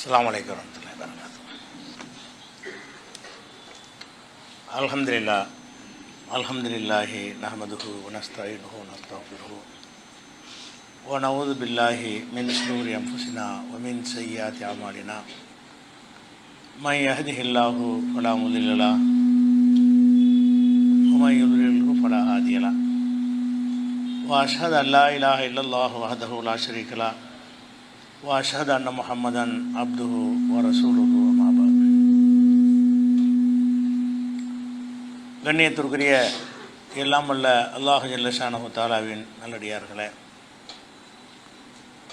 அஸ்லாம் வலைக்கம் வரமத்துல்லாய் வரகாத்து அலமதுல்லா அலமதுல்லாஹி நஹமதுஹு வனஸ்தாயினுஹு நஸ்தாஃபிருஹு ونعوذ بالله من شرور أنفسنا ومن سيئات أعمالنا من يهده الله فلا مضل له ومن يضلله فلا هادي له وأشهد أن لا إله إلا الله وحده لا شريك له وأشهد أن محمدا عبده ورسوله أما بعد கண்ணியத்திற்குரிய எல்லாம் வல்ல அல்லாஹு ஜல்லஷானஹு தாலாவின் நல்லடியார்களே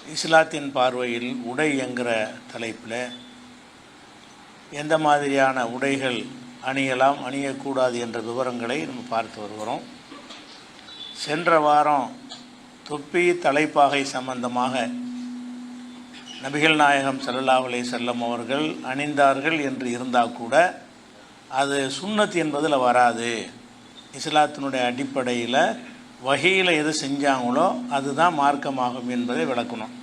இஸ்லாத்தின் பார்வையில் உடை என்கிற தலைப்பில் எந்த மாதிரியான உடைகள் அணியலாம் அணியக்கூடாது என்ற விவரங்களை நம்ம பார்த்து வருகிறோம் சென்ற வாரம் தொப்பி தலைப்பாகை சம்பந்தமாக நபிகள் நாயகம் சல்லல்லா அலே செல்லம் அவர்கள் அணிந்தார்கள் என்று இருந்தால் கூட அது சுண்ணத் என்பதில் வராது. இஸ்லாத்தினுடைய அடிப்படையில் வகையில் எது செஞ்சாங்களோ அதுதான் மார்க்கமாகும் என்பதை விளக்கணும்.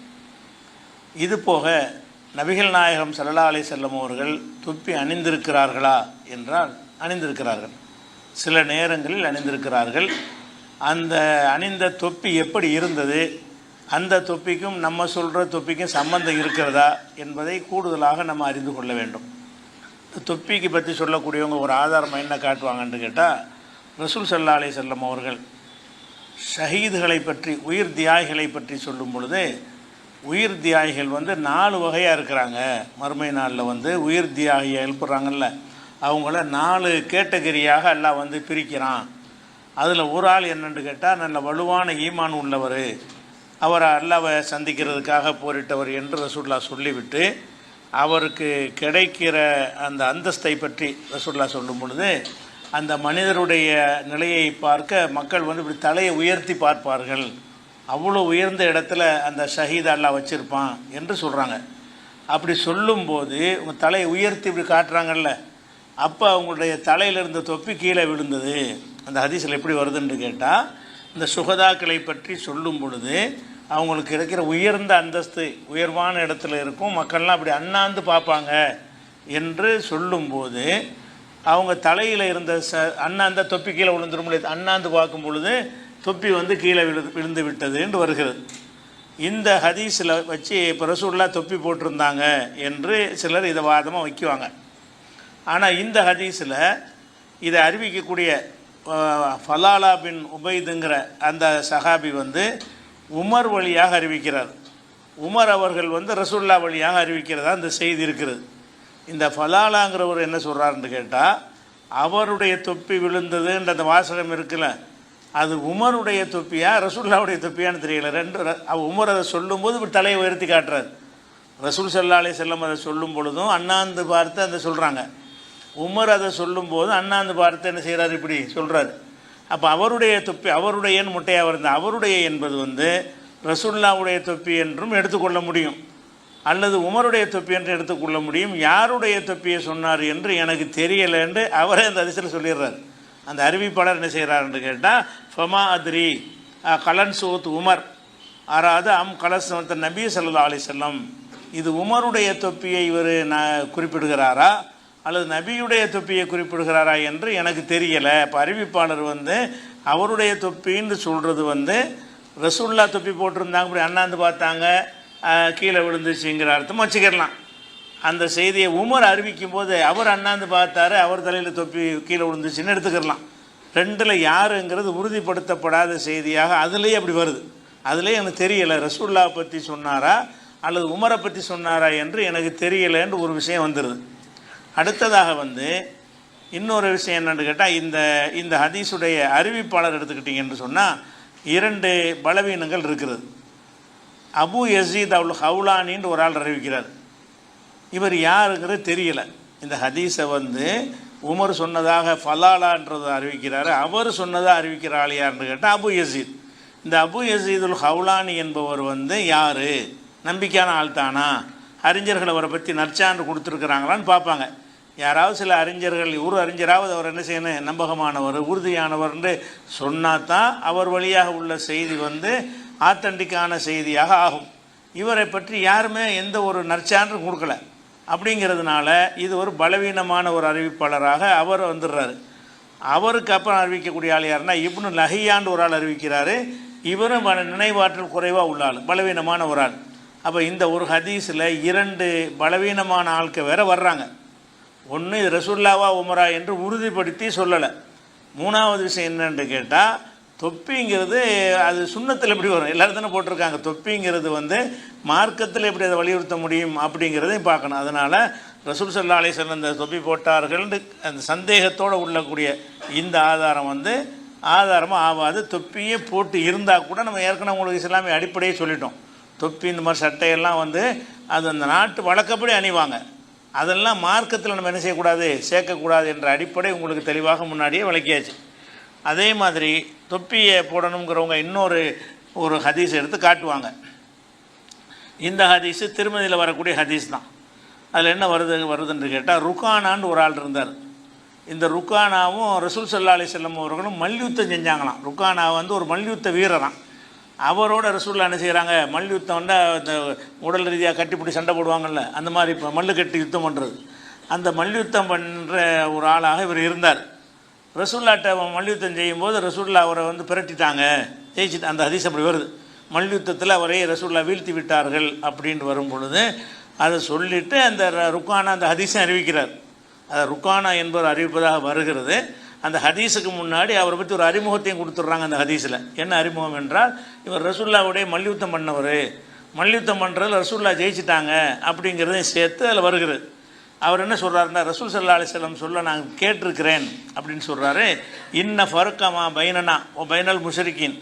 இது போக நபிகள் நாயகம் ஸல்லல்லாஹு அலைஹி செல்லம் அவர்கள் தொப்பி அணிந்திருக்கிறார்களா என்றால் அணிந்திருக்கிறார்கள். சில நேரங்களில் அணிந்திருக்கிறார்கள். அந்த அணிந்த தொப்பி எப்படி இருந்தது? அந்த தொப்பிக்கும் நம்ம சொல்கிற தொப்பிக்கும் சம்பந்தம் இருக்கிறதா என்பதை கூடுதலாக நம்ம அறிந்து கொள்ள வேண்டும். தொப்பிக்கு பற்றி சொல்லக்கூடியவங்க ஒரு ஆதாரம் என்ன காட்டுவாங்கன்னு கேட்டால் ரசூல் சல்லா அலி செல்லம் அவர்கள் ஷஹீதுகளை பற்றி உயிர் தியாகிகளை பற்றி சொல்லும் பொழுது உயிர் தியாகிகள் வந்து நாலு வகையாக இருக்கிறாங்க. மறுமை நாளில் வந்து உயிர் தியாகியை எழுப்புறாங்கல்ல. அவங்கள நாலு கேட்டகரியாக எல்லாம் வந்து பிரிக்கிறான். அதில் ஒரு ஆள் என்னென்னு கேட்டால் நல்ல வலுவான ஈமான் உள்ளவர். அவர் அல்லாவை சந்திக்கிறதுக்காக போரிட்டவர் என்று ரசூல்லா சொல்லிவிட்டு அவருக்கு கிடைக்கிற அந்த அந்தஸ்தை பற்றி ரசூல்லா சொல்லும் பொழுது அந்த மனிதருடைய நிலையை பார்க்க மக்கள் வந்து இப்படி தலையை உயர்த்தி பார்ப்பார்கள். அவ்வளோ உயர்ந்த இடத்துல அந்த ஷஹீத் அல்லா வச்சுருப்பான் என்று சொல்கிறாங்க அப்படி சொல்லும்போது உங்கள் தலையை உயர்த்தி இப்படி காட்டுறாங்கல்ல அப்போ அவங்களுடைய தலையிலிருந்து தொப்பி கீழே விழுந்தது. அந்த ஹதீஸில் எப்படி வருதுன்னு கேட்டால் இந்த சுகதாக்களை பற்றி சொல்லும் பொழுது அவங்களுக்கு இருக்கிற உயர்ந்த அந்தஸ்து உயர்வான இடத்துல இருக்கும். மக்கள்லாம் அப்படி அண்ணாந்து பார்ப்பாங்க என்று சொல்லும்போது அவங்க தலையில் இருந்த ச அண்ணாந்த தொப்பி கீழே விழுந்துடும் முடியாது அண்ணாந்து பார்க்கும் பொழுது தொப்பி வந்து கீழே விழு விழுந்து விட்டது என்று வருகிறது. இந்த ஹதீஸில் வச்சு இப்போ ரசூல்லா தொப்பி போட்டிருந்தாங்க என்று சிலர் இதை வாதமாக வைக்குவாங்க. ஆனால் இந்த ஹதீஸில் இதை அறிவிக்கக்கூடிய ஃபலாலா பின் உபைதுங்கிற அந்த சஹாபி வந்து உமர் வழியாக அறிவிக்கிறார். உமர் அவர்கள் வந்து ரசுல்லா வழியாக அறிவிக்கிறதா இந்த செய்தி இருக்கிறது. இந்த ஃபலாலாங்கிறவர் என்ன சொல்கிறாருன்னு கேட்டால் அவருடைய தொப்பி விழுந்ததுன்ற அந்த வாசகம் இருக்குல்ல அது உமருடைய தொப்பியா ரசூல்லாவுடைய தொப்பியான்னு தெரியல. ரெண்டு உமர் அதை சொல்லும்போது இப்படி தலையை உயர்த்தி காட்டுறாரு. ரசூல் சல்லா அலி செல்லம் அதை சொல்லும் பொழுதும் அண்ணாந்து பார்த்து அந்த சொல்கிறாங்க உமர் அதை சொல்லும்போது அண்ணாந்து பார்த்து என்ன செய்கிறார் இப்படி சொல்கிறாரு அப்போ அவருடைய தொப்பி அவருடைய முட்டையாக இருந்த அவருடைய என்பது வந்து ரசுல்லாவுடைய தொப்பி என்றும் எடுத்துக்கொள்ள முடியும். அல்லது உமருடைய தொப்பி என்று எடுத்துக்கொள்ள முடியும். யாருடைய தொப்பியை சொன்னார் என்று எனக்கு தெரியலை என்று அவரே அந்த அதிசயில் சொல்லிடுறார். அந்த அறிவிப்பாளர் என்ன செய்கிறாருன்னு கேட்டால் ஃபமா அத்ரி கலன் சோத் உமர். அதாவது அம் கலசத்த நபி சல்லா அலி செல்லம் இது உமருடைய தொப்பியை இவர் நான் குறிப்பிடுகிறாரா? அல்லது நபியுடைய தொப்பியை குறிப்பிடுகிறாரா என்று எனக்கு தெரியலை. இப்போ அறிவிப்பாளர் வந்து அவருடைய தொப்பின்னு சொல்கிறது வந்து ரசுல்லா தொப்பி போட்டிருந்தாங்க இப்படி அண்ணாந்து பார்த்தாங்க கீழே விழுந்துச்சுங்கிற அர்த்தம் வச்சுக்கிடலாம். அந்த செய்தியை உமர் அறிவிக்கும் போது அவர் அண்ணாந்து பார்த்தாரு அவர் தலையில் தொப்பி கீழே விழுந்துச்சுன்னு எடுத்துக்கிடலாம். ரெண்டில் யாருங்கிறது உறுதிப்படுத்தப்படாத செய்தியாக அதுலேயே அப்படி வருது. அதுலேயே எனக்கு தெரியலை ரசூல்லா பற்றி சொன்னாரா அல்லது உமரை பற்றி சொன்னாரா என்று எனக்கு தெரியலைன்னு ஒரு விஷயம் வந்துடுது அடுத்ததாக வந்து இன்னொரு விஷயம் என்னென்னு கேட்டால் இந்த இந்த ஹதீஸுடைய அறிவிப்பாளர் எடுத்துக்கிட்டிங்கன்னு சொன்னால் இரண்டு பலவீனங்கள் இருக்கிறது. அபு யசீத் அவுல் ஹவுலானின்னு ஒரு ஆள் அறிவிக்கிறார். இவர் யாருங்கிறது தெரியல. இந்த ஹதீஸை வந்து உமர் சொன்னதாக ஃபலாலான்றதை அறிவிக்கிறாரு அவர் சொன்னதாக அறிவிக்கிற ஆள் யாருன்னு கேட்டால் அபு யசீத். இந்த அபு யசீதுல் ஹவுலானி என்பவர் வந்து யார்? நம்பிக்கையான ஆள் தானா அறிஞர்கள் அவரை பற்றி நற்சான்று கொடுத்துருக்குறாங்களான்னு பார்ப்பாங்க. யாராவது சில அறிஞர்கள் ஒரு அறிஞராவது அவர் என்ன செய்யணும்? நம்பகமானவர் உறுதியானவர்னு சொன்னால் தான் அவர் வழியாக உள்ள செய்தி வந்து ஆத்தண்டிக்கான செய்தியாக ஆகும். இவரை பற்றி யாருமே எந்த ஒரு நற்சான்றும் கொடுக்கல. அப்படிங்கிறதுனால இது ஒரு பலவீனமான ஒரு அறிவிப்பாளராக அவர் வந்துடுறாரு. அவருக்கு அப்புறம் அறிவிக்கக்கூடிய ஆள் யாருன்னா இப்னு லஹியாண்டு ஒரு ஆள் அறிவிக்கிறாரு. இவரும் வ- நினைவாற்றல் குறைவாக உள்ள ஆள் பலவீனமான ஒரு ஆள். அப்போ இந்த ஒரு ஹதீஸில் இரண்டு பலவீனமான ஆட்கள் வேற வர்றாங்க. ஒன்று இது ரசுல்லாவா உமரா என்று உறுதிப்படுத்தி சொல்லலை. மூணாவது விஷயம் என்னென்று கேட்டால் தொப்பிங்கிறது அது சுண்ணத்தில் எப்படி வரும்? எல்லோரும் தானே போட்டிருக்காங்க. தொப்பிங்கிறது வந்து மார்க்கத்தில் எப்படி அதை வலியுறுத்த முடியும் அப்படிங்கிறதையும் பார்க்கணும். அதனால் ரசூல் சல்லா அலிஸ்வல் அந்த தொப்பி போட்டார்கள்னு அந்த சந்தேகத்தோடு உள்ளக்கூடிய இந்த ஆதாரம் வந்து ஆதாரமாக ஆகாது தொப்பியே போட்டு இருந்தால் கூட நம்ம ஏற்கனவே உங்களுக்கு இஸ்லாமிய அடிப்படையே சொல்லிட்டோம். தொப்பி இந்த மாதிரி சட்டையெல்லாம் வந்து அது அந்த நாட்டு வழக்கப்படி அணிவாங்க. அதெல்லாம் மார்க்கத்தில் நம்ம என்ன செய்யக்கூடாது? சேர்க்கக்கூடாது என்ற அடிப்படை உங்களுக்கு தெளிவாக முன்னாடியே விளக்கியாச்சு. அதே மாதிரி தொப்பியை போடணுங்கிறவங்க இன்னொரு ஒரு ஹதீஸ் எடுத்து காட்டுவாங்க. இந்த ஹதீஸு திருமதியில் வரக்கூடிய ஹதீஸ் தான். அதில் என்ன வருது வருதுன்னு கேட்டால் ருக்கானான்னு ஒரு ஆள் இருந்தார். இந்த ருக்கானாவும் ரசூல் சல்லா அலி செல்லம் அவர்களும் மல்யுத்தம் செஞ்சாங்களாம். ருக்கானா வந்து ஒரு மல்யுத்த வீரராம். அவரோட ரசூல்லா என்ன செய்கிறாங்க மல்யுத்தம் வந்து இந்த உடல் ரீதியாக கட்டிப்பிடி சண்டை போடுவாங்கல்ல அந்த மாதிரி இப்போ மல்லு கட்டி யுத்தம் பண்ணுறது அந்த மல்யுத்தம் பண்ணுற ஒரு ஆளாக இவர் இருந்தார். ரசூல்லாட்ட மல்யுத்தம் செய்யும்போது ரசூல்லா அவரை வந்து பிரட்டிட்டாங்க. ஜெயிச்சுட்டு அந்த ஹதீஸ் அப்படி வருது. மல்யுத்தத்தில் அவரை ரசூல்லா வீழ்த்தி விட்டார்கள் அப்படின்னு வரும் பொழுது அதை சொல்லிவிட்டு அந்த ர- ருக்கானா அந்த ஹதீஸை அறிவிக்கிறார். அதை ருக்கானா என்பவர் அறிவிப்பதாக வருகிறது. அந்த ஹதீஸுக்கு முன்னாடி அவரை பற்றி ஒரு அறிமுகத்தையும் கொடுத்துட்றாங்க அந்த ஹதீஸில். என்ன அறிமுகம் என்றால் இவர் ரசுல்லாவுடைய மல்யுத்தம் பண்ணவர். மல்யுத்தம் பண்ணுறதுல ரசூல்லா ஜெயிச்சிட்டாங்க அப்படிங்கிறதையும் சேர்த்து அதில் வருகிறது. அவர் என்ன சொல்கிறாருன்னா ரசூல் சல்லா அலிஸ்லம் சொல்ல நான் கேட்டிருக்கிறேன் அப்படின்னு சொல்கிறாரு இன்ன ஃபருக்கமா பைனனா ஓ பைனல் முஷரிக்கின்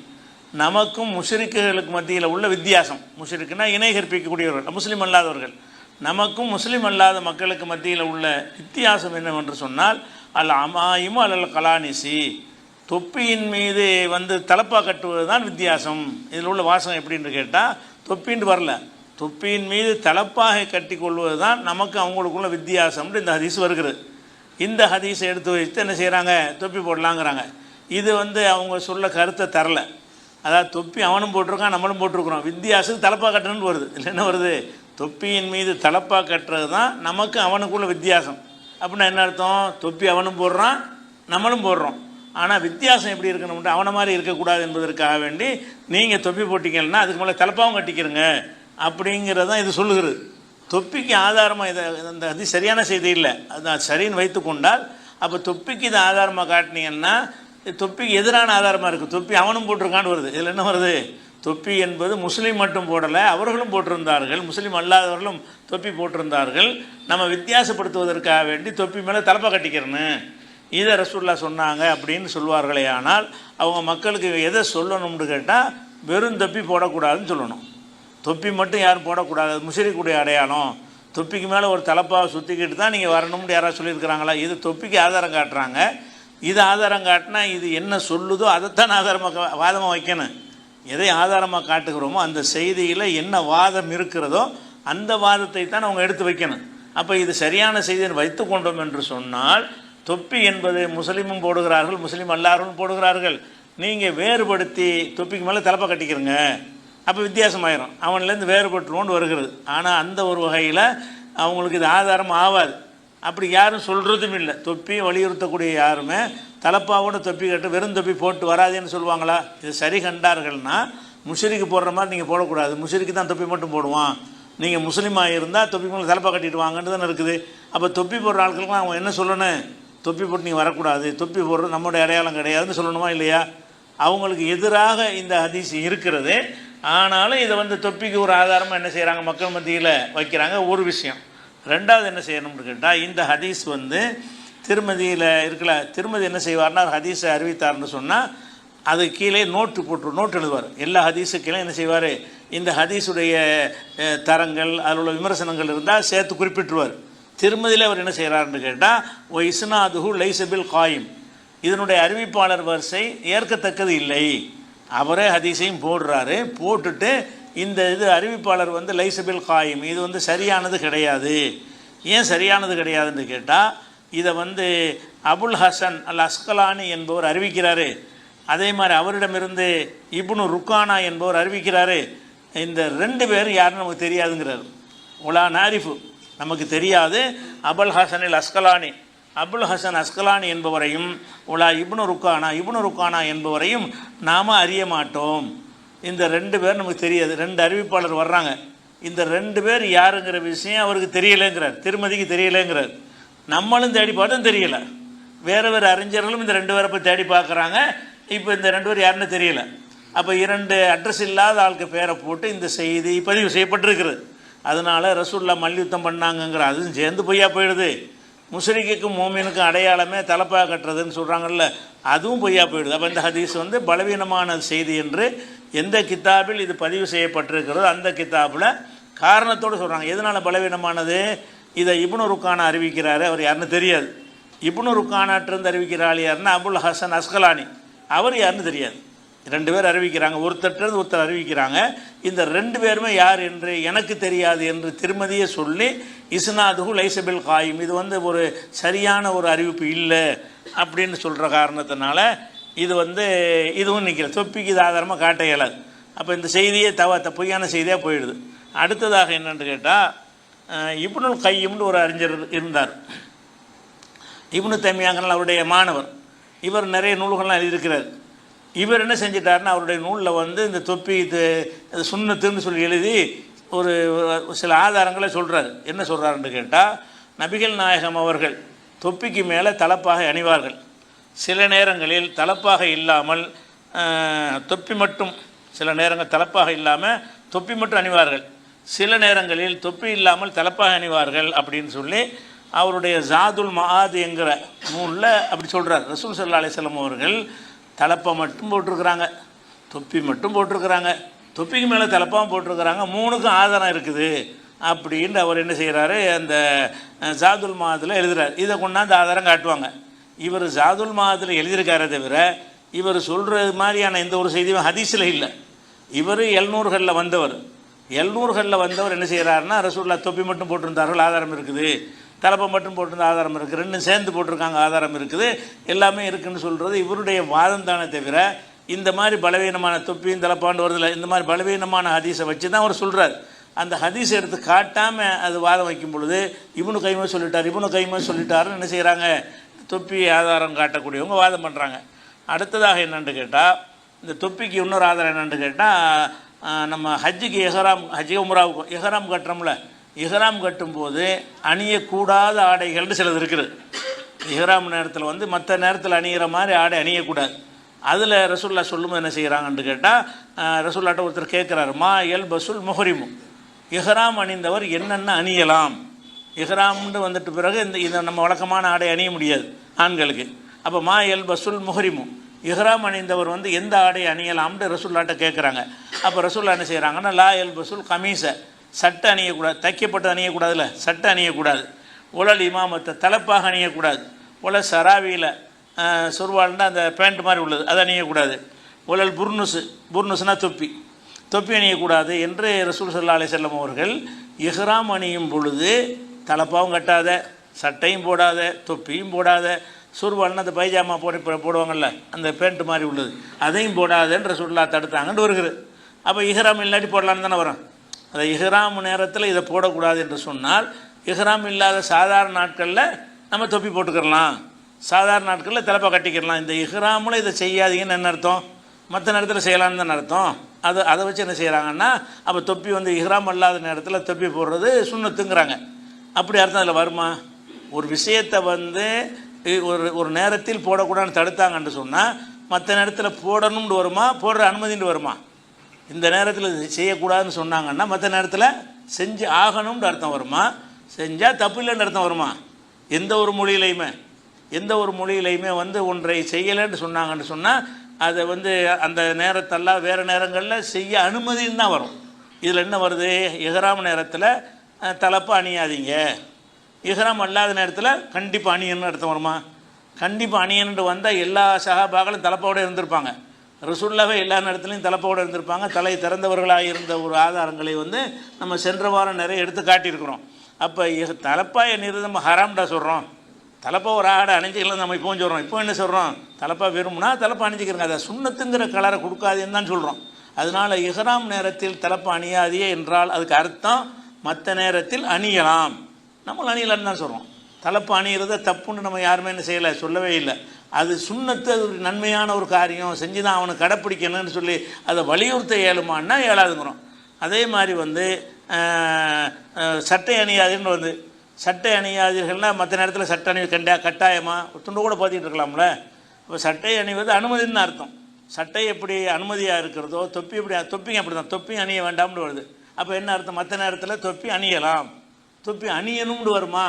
நமக்கும் முஷரிக்குகளுக்கு மத்தியில் உள்ள வித்தியாசம். முஷரிக்குனா இணை கற்பிக்கக்கூடியவர்கள் முஸ்லீம் அல்லாதவர்கள். நமக்கும் முஸ்லீம் அல்லாத மக்களுக்கு மத்தியில் உள்ள வித்தியாசம் என்னவென்று சொன்னால் அல் அமாயும் அல்ல கலானிசி தொப்பியின் மீது வந்து தலப்பா கட்டுவது தான் வித்தியாசம். இதில் உள்ள வாசகம் எப்படின்னு கேட்டால் தொப்பின்னு வரல. தொப்பியின் மீது தலப்பாக கட்டி கொள்வது தான் நமக்கு அவங்களுக்குள்ள வித்தியாசம்னு இந்த ஹதீஸ் வருகிறது. இந்த ஹதீஸை எடுத்து வச்சு என்ன செய்கிறாங்க தொப்பி போடலாங்கிறாங்க. இது வந்து அவங்க சொல்ல கருத்தை தரல. அதாவது தொப்பி அவனும் போட்டிருக்கான் நம்மளும் போட்டிருக்கிறோம். வித்தியாசம் தலப்பா கட்டணும்னு வருது. இல்லை என்ன வருது? தொப்பியின் மீது தலப்பா கட்டுறது தான் நமக்கு அவனுக்குள்ள வித்தியாசம். அப்படின்னா என்ன அர்த்தம்? தொப்பி அவனும் போடுறான் நம்மளும் போடுறோம். ஆனால் வித்தியாசம் எப்படி இருக்கணும்ட்டு அவனை மாதிரி இருக்கக்கூடாது என்பதற்காக வேண்டி நீங்கள் தொப்பி போட்டிங்கன்னா அதுக்கு மேலே தலப்பாவும் கட்டிக்கிறங்க அப்படிங்கிறதான் இது சொல்லுகிறது. தொப்பிக்கு ஆதாரமாக இதை அந்த அது சரியான செய்தி இல்லை. அது சரின்னு வைத்து கொண்டால் அப்போ தொப்பிக்கு இதை ஆதாரமாக காட்டினீங்கன்னா தொப்பிக்கு எதிரான ஆதாரமாக இருக்குது தொப்பி அவனும் போட்டிருக்கான்னு வருது. இதில் என்ன வருது? தொப்பி என்பது முஸ்லீம் மட்டும் போடலை அவர்களும் போட்டிருந்தார்கள். முஸ்லீம் அல்லாதவர்களும் தொப்பி போட்டிருந்தார்கள். நம்ம வித்தியாசப்படுத்துவதற்காக வேண்டி தொப்பி மேலே தலப்பை கட்டிக்கிறேன்னு இதை ரசூல்லா சொன்னாங்க அப்படின்னு சொல்வார்களே ஆனால் அவங்க மக்களுக்கு எதை சொல்லணும்னு கேட்டால் வெறும் தொப்பி போடக்கூடாதுன்னு சொல்லணும். தொப்பி மட்டும் யாரும் போடக்கூடாது. அது அடையாளம். தொப்பிக்கு மேலே ஒரு தலப்பாவை சுற்றிக்கிட்டு தான் நீங்கள் வரணும்னு யாராவது சொல்லியிருக்கிறாங்களா? இது தொப்பிக்கு ஆதாரம் காட்டுறாங்க. இது ஆதாரம் காட்டினா இது என்ன சொல்லுதோ அதைத்தான் ஆதாரமாக வாதமாக வைக்கணும். எதை ஆதாரமாக காட்டுகிறோமோ அந்த செய்தியில் என்ன வாதம் இருக்கிறதோ அந்த வாதத்தை தான் அவங்க எடுத்து வைக்கணும். அப்போ இது சரியான செய்தியை வைத்து கொண்டோம் என்று சொன்னால் தொப்பி என்பது முஸ்லீமும் போடுகிறார்கள் முஸ்லீம் அல்லாரும் போடுகிறார்கள். நீங்கள் வேறுபடுத்தி தொப்பிக்கு மேலே தலப்பை கட்டிக்கிறங்க. அப்போ வித்தியாசமாயிரும். அவன்லேருந்து வேறுபட்டுருவோன்னு வருகிறது. ஆனால் அந்த ஒரு வகையில் அவங்களுக்கு இது ஆதாரம் ஆகாது அப்படி யாரும் சொல்கிறதும் இல்லை. தொப்பி வலியுறுத்தக்கூடிய யாருமே தலப்பாவோட தொப்பி கட்டு வெறும் தொப்பி போட்டு வராதேன்னு சொல்லுவாங்களா? இது சரி கண்டார்கள்னா முஷரிக்கு போடுற மாதிரி நீங்கள் போடக்கூடாது. முஷரிக்கு தான் தொப்பி மட்டும் போடுவான். நீங்கள் முஸ்லீமாக இருந்தால் தொப்பி மேலே தலப்பா கட்டிட்டு வாங்கன்னு தானே இருக்குது. அப்போ தொப்பி போடுற ஆட்களுக்குலாம் அவங்க என்ன சொல்லணும்? தொப்பி போட்டு நீங்கள் வரக்கூடாது. தொப்பி போடுறது நம்மளுடைய அடையாளம் கிடையாதுன்னு சொல்லணுமா இல்லையா? அவங்களுக்கு எதிராக இந்த ஹதீஸ் இருக்கிறது. ஆனாலும் இதை வந்து தொப்பிக்கு ஒரு ஆதாரமாக என்ன செய்கிறாங்க மக்கள் மத்தியில் வைக்கிறாங்க. ஒரு விஷயம். ரெண்டாவது என்ன செய்யணும்னு கேட்டால் இந்த ஹதீஸ் வந்து திருமதியில் இருக்கல திருமதி என்ன செய்வார்னா ஹதீஸை அறிவித்தார்னு சொன்னால் அது கீழே நோட்டு போட்டு நோட் எழுதுவார். எல்லா ஹதீஸு கீழே என்ன செய்வார்? இந்த ஹதீஸுடைய தரங்கள் அதில் உள்ள விமர்சனங்கள் இருந்தால் சேர்த்து குறிப்பிட்டுருவார். திருமதியில் அவர் என்ன செய்கிறாருன்னு கேட்டால் ஓ இஸ்னாதுஹு லைசபில் காயும். இதனுடைய அறிவிப்பாளர் வரிசை ஏற்கத்தக்கது இல்லை. அவரே ஹதீஸையும் போடுறாரு. போட்டுட்டு இந்த இது அறிவிப்பாளர் வந்து லைசபில் காயும். இது வந்து சரியானது கிடையாது. ஏன் சரியானது கிடையாதுன்னு கேட்டால் இதை வந்து அபுல் ஹசன் அல் அஸ்கலானி என்பவர் அறிவிக்கிறாரு. அதே மாதிரி அவரிடமிருந்து இப்னு ருக்கானா என்பவர் அறிவிக்கிறாரு. இந்த ரெண்டு பேரும் யாருன்னு நமக்கு தெரியாதுங்கிறார். உலா நாரிஃபு. நமக்கு தெரியாது. அபுல் ஹசனில் அஸ்கலானி. அபுல் ஹசன் அஸ்கலானி என்பவரையும் உலா இப்னு ருக்கானா இப்னு ருக்கானா என்பவரையும் நாம் அறிய மாட்டோம். இந்த ரெண்டு பேர் நமக்கு தெரியாது. ரெண்டு அறிவிப்பாளர் வர்றாங்க. இந்த ரெண்டு பேர் யாருங்கிற விஷயம் அவருக்கு தெரியலைங்கிறார். திருமதிக்கு தெரியலைங்கிறார். நம்மளும் தேடி பார்த்தோம் தெரியல. வேறு வேறு அறிஞர்களும் இந்த ரெண்டு பேரை போய் தேடி பார்க்குறாங்க. இப்போ இந்த ரெண்டு பேர் யாருன்னு தெரியல. அப்போ இரண்டு அட்ரஸ் இல்லாத ஆளுக்கு பேரை போட்டு இந்த செய்தி பதிவு செய்யப்பட்டிருக்கிறது. அதனால ரசூல்லா மல்யுத்தம் பண்ணாங்கங்கிற அதுவும் சேர்ந்து பொய்யா போயிடுது. முஸ்ரிக்குக்கும் மோமினுக்கும் அடையாளமே தலப்பாக கட்டுறதுன்னு சொல்கிறாங்கல்ல அதுவும் பொய்யா போயிடுது. அப்போ இந்த ஹதீஸ் வந்து பலவீனமான செய்தி என்று எந்த கித்தாபில் இது பதிவு செய்யப்பட்டிருக்கிறதோ அந்த கித்தாபில் காரணத்தோடு சொல்கிறாங்க எதனால் பலவீனமானது? இதை இப்னு ருக்கானா அறிவிக்கிறாரு அவர் யாருன்னு தெரியாது. இப்னு ருக்கானாட்டிருந்து யாருன்னா அபுல் ஹசன் அஸ்கலானி. அவர் யாருன்னு தெரியாது. ரெண்டு பேர் அறிவிக்கிறாங்க ஒருத்தட்டிருந்து ஒருத்தர் அறிவிக்கிறாங்க. இந்த ரெண்டு பேருமே யார் என்று எனக்கு தெரியாது என்று திருமதியை சொல்லி இஸ்னாதுகு லைசபில் காயும். இது வந்து ஒரு சரியான ஒரு அறிவிப்பு இல்லை அப்படின்னு சொல்கிற காரணத்தினால இது வந்து இதுவும் நிற்கல தொப்பிக்கு இது ஆதாரமாக காட்ட இயலாது. அப்போ இந்த செய்தியே தவ த- பொய்யான செய்தியாக போயிடுது. அடுத்ததாக என்னென்னு கேட்டால் இப்னுல் கையும்னு ஒரு அறிஞர் இருந்தார். இப்னு தைமியாங்கனால் அவருடைய மாணவர். இவர் நிறைய நூல்கள்லாம் எழுதியிருக்கிறார். இவர் என்ன செஞ்சிட்டாருன்னா அவருடைய நூலில் வந்து இந்த தொப்பி இது சுண்ணத்துன்னு சொல்லி எழுதி ஒரு சில ஆதாரங்களை சொல்கிறார் என்ன சொல்கிறாருன்னு கேட்டால் நபிகள் நாயகம் அவர்கள் தொப்பிக்கு மேலே தலப்பாக அணிவார்கள். சில நேரங்களில் தலப்பாக இல்லாமல் தொப்பி மட்டும் சில நேரங்கள் தலப்பாக இல்லாமல் தொப்பி மட்டும் அணிவார்கள். சில நேரங்களில் தொப்பி இல்லாமல் தலப்பாக அணிவார்கள் அப்படின்னு சொல்லி அவருடைய ஜாதுல் மஹாத் என்கிற நூலில் அப்படி சொல்கிறார் ரசூல் சல்லா அலிஸ்லாம் அவர்கள் தலப்பை மட்டும் போட்டிருக்கிறாங்க. தொப்பி மட்டும் போட்டிருக்கிறாங்க. தொப்பிக்கு மேலே தலப்பாக போட்டிருக்கிறாங்க. மூணுக்கும் ஆதாரம் இருக்குது அப்படின்னு அவர் என்ன செய்கிறாரு அந்த ஜாதுல் மாதத்தில் எழுதுகிறார் இதை கொண்டாந்து ஆதாரம் காட்டுவாங்க. இவர் ஜாதுல் மாதத்தில் எழுதியிருக்காரே தவிர இவர் சொல்கிறது மாதிரியான எந்த ஒரு செய்தியும் ஹதீஸில் இல்லை. இவர் எழுநூறுகளில் வந்தவர். எழுநூறுகளில் வந்தவர் என்ன செய்கிறாருன்னா ரசூல்லா தொப்பி மட்டும் போட்டிருந்தார்கள் ஆதாரம் இருக்குது. தலப்பை மட்டும் போட்டிருந்த ஆதாரம் இருக்குது ரெண்டும் சேர்ந்து போட்டிருக்காங்க ஆதாரம் இருக்குது. எல்லாமே இருக்குதுன்னு சொல்கிறது இவருடைய வாதம் தானே தவிர இந்த மாதிரி பலவீனமான தொப்பியும் தலைப்பாண்டு வருதில்ல இந்த மாதிரி பலவீனமான ஹதீஸை வச்சு தான் அவர் சொல்கிறார் அந்த ஹதீஸை எடுத்து காட்டாமல் அது வாதம் வைக்கும் பொழுது இவனு கைமை சொல்லிட்டார் இவனு கைமே சொல்லிட்டாருன்னு என்ன செய்கிறாங்க தொப்பி ஆதாரம் காட்டக்கூடியவங்க வாதம் பண்ணுறாங்க அடுத்ததாக என்னன்னு கேட்டால் இந்த தொப்பிக்கு இன்னொரு ஆதாரம் என்னன்னு கேட்டால் நம்ம ஹஜ்ஜுக்கு எஹராம் ஹஜ்ஜி உம்ராவுக்கும் எஹராம் கட்டுறோம்ல இஹராம் கட்டும்போது அணியக்கூடாத ஆடைகள்னு சிலது இருக்குது. இஹராம் நேரத்தில் வந்து மற்ற நேரத்தில் அணிகிற மாதிரி ஆடை அணியக்கூடாது. அதில் ரசூல்லா சொல்லும் என்ன செய்கிறாங்கன்னு கேட்டால் ரசூல்லாட்ட ஒருத்தர் கேட்குறாரு மா எல் பசுல் முஹரிமு. இஹ்ராம் அணிந்தவர் என்னென்ன அணியலாம்? இஹ்ராம்னு வந்துட்டு பிறகு இந்த இதை நம்ம வழக்கமான ஆடை அணிய முடியாது ஆண்களுக்கு. அப்போ மா எல் பசுல் முஹரிமு. இஹ்ராம் அணிந்தவர் வந்து எந்த ஆடை அணியலாம்னு ரசூல்லாட்ட கேட்குறாங்க அப்போ ரசூல்லா என்ன செய்கிறாங்கன்னா லா எல் பசுல் கமீஸை சட்டை அணியக்கூடாது தைக்கப்பட்டு அணியக்கூடாதுல்ல சட்டை அணியக்கூடாது. உலல் இமாமத்தை தலைப்பாக அணியக்கூடாது. உலல் சராவியில் சுர்வால்னா அந்த பேண்ட் மாதிரி உள்ளது. அதை அணியக்கூடாது. உலல் புர்னுசு. புர்னுசுனா தொப்பி. தொப்பி அணியக்கூடாது என்று ரசூல் சல்லா அலி செல்லம் அவர்கள் இஹ்ராம் அணியும் பொழுது தலப்பாவும் கட்டாத சட்டையும் போடாத தொப்பியும் போடாத சுர்வால்னு அந்த பைஜாமா போட்டு இப்போ போடுவாங்கள்ல அந்த பேண்ட் மாதிரி உள்ளது. அதையும் போடாதன்னு சுற்றுலா தடுத்தாங்கன்னு வருகிறது. அப்போ இஹ்ராம் இல்லாட்டி போடலான்னு தானே வரும் அந்த இஹ்ராம் நேரத்தில் இதை போடக்கூடாது என்று சொன்னால் இஹ்ராம் இல்லாத சாதாரண நாட்களில் நம்ம தொப்பி போட்டுக்கிறலாம். சாதாரண நாட்களில் தலைப்பை கட்டிக்கிறலாம் இந்த இஹ்ராமில் இதை செய்யாதீங்கன்னு என்ன அர்த்தம்? மற்ற நேரத்தில் செய்யலாம்னு தானே அர்த்தம்? அது அதை வச்சு என்ன செய்கிறாங்கன்னா அப்போ தொப்பி வந்து இஹ்ராம் அல்லாத நேரத்தில் தொப்பி போடுறது சுண்ணத்துங்கிறாங்க. அப்படி அர்த்தம் அதில் வருமா? ஒரு விஷயத்தை வந்து ஒரு ஒரு நேரத்தில் போடக்கூடாதுன்னு தடுத்தாங்கன்னு சொன்னால் மற்ற நேரத்தில் போடணும்னு வருமா? போடுற அனுமதின்னு வருமா? இந்த நேரத்தில் செய்யக்கூடாதுன்னு சொன்னாங்கன்னா மற்ற நேரத்தில் செஞ்சு ஆகணும்னு அர்த்தம் வருமா? செஞ்சால் தப்பு இல்லைன்னு அர்த்தம் வருமா? எந்த ஒரு மொழியிலையுமே. எந்த ஒரு மொழியிலையுமே வந்து ஒன்றை செய்யலைன்னு சொன்னாங்கன்னு சொன்னால் அதை வந்து அந்த நேரத்தெல்லாம் வேறு நேரங்களில் செய்ய அனுமதின்னு தான் வரும். இதில் என்ன வருது? இஹ்ராம் நேரத்தில் தலைப்பு அணியாதீங்க. இஹ்ராம் அல்லாத நேரத்தில் கண்டிப்பாக அணியன்னு அர்த்தம் வருமா? கண்டிப்பாக அணியன்ட்டு வந்தால் எல்லா சகாபாக்களும் தலைப்போடு இருந்திருப்பாங்க. ரசுல்லாவே எல்லா நேரத்துலையும் தலைப்போடு இருந்திருப்பாங்க. தலை திறந்தவர்களாக இருந்த ஒரு ஆதாரங்களை வந்து நம்ம சென்ற வாரம் நிறைய எடுத்து காட்டியிருக்கிறோம். அப்போ தலைப்பாய நிறுத்தம் ஹராம்டா சொல்கிறோம் தலைப்பா ஒரு ஆடை அணிஞ்சிக்கலாம் நம்ம இப்போ சொல்கிறோம் இப்போ என்ன சொல்கிறோம் தலைப்பா விரும்புனா தலப்பா அணிஞ்சிக்கிறங்க. அதை சுண்ணத்துங்கிற கலரை கொடுக்காதேன்னு தான் சொல்கிறோம் அதனால் இஹ்ராம் நேரத்தில் தலப்பா அணியாதே என்றால் அதுக்கு அர்த்தம் மற்ற நேரத்தில் அணியலாம். நம்ம அணியலான்னு தான் சொல்கிறோம் தலைப்பு அணியிறத தப்புன்னு நம்ம யாருமே என்ன செய்யலை சொல்லவே இல்லை. அது சுண்ணத்து அது ஒரு நன்மையான ஒரு காரியம். செஞ்சு தான் அவனை கடைப்பிடிக்கணும்னு சொல்லி அதை வலியுறுத்த இயலுமான்னா இயலாதுங்கிறோம் அதே மாதிரி வந்து சட்டை அணியாதுன்னு வந்து சட்டை அணியாதீர்கள்னால் மற்ற நேரத்தில் சட்டை அணி கண்டா கட்டாயமாக துண்டு கூட பார்த்துக்கிட்டு இருக்கலாம்ல. இப்போ சட்டை அணிவது அனுமதின்னு அர்த்தம். சட்டை எப்படி அனுமதியாக இருக்கிறதோ தொப்பி எப்படி தொப்பிங்க அப்படி தான் தொப்பி அணிய வேண்டாம்னு வருது. அப்போ என்ன அர்த்தம்? மற்ற நேரத்தில் தொப்பி அணியலாம். தொப்பி அணியணும்னு வருமா?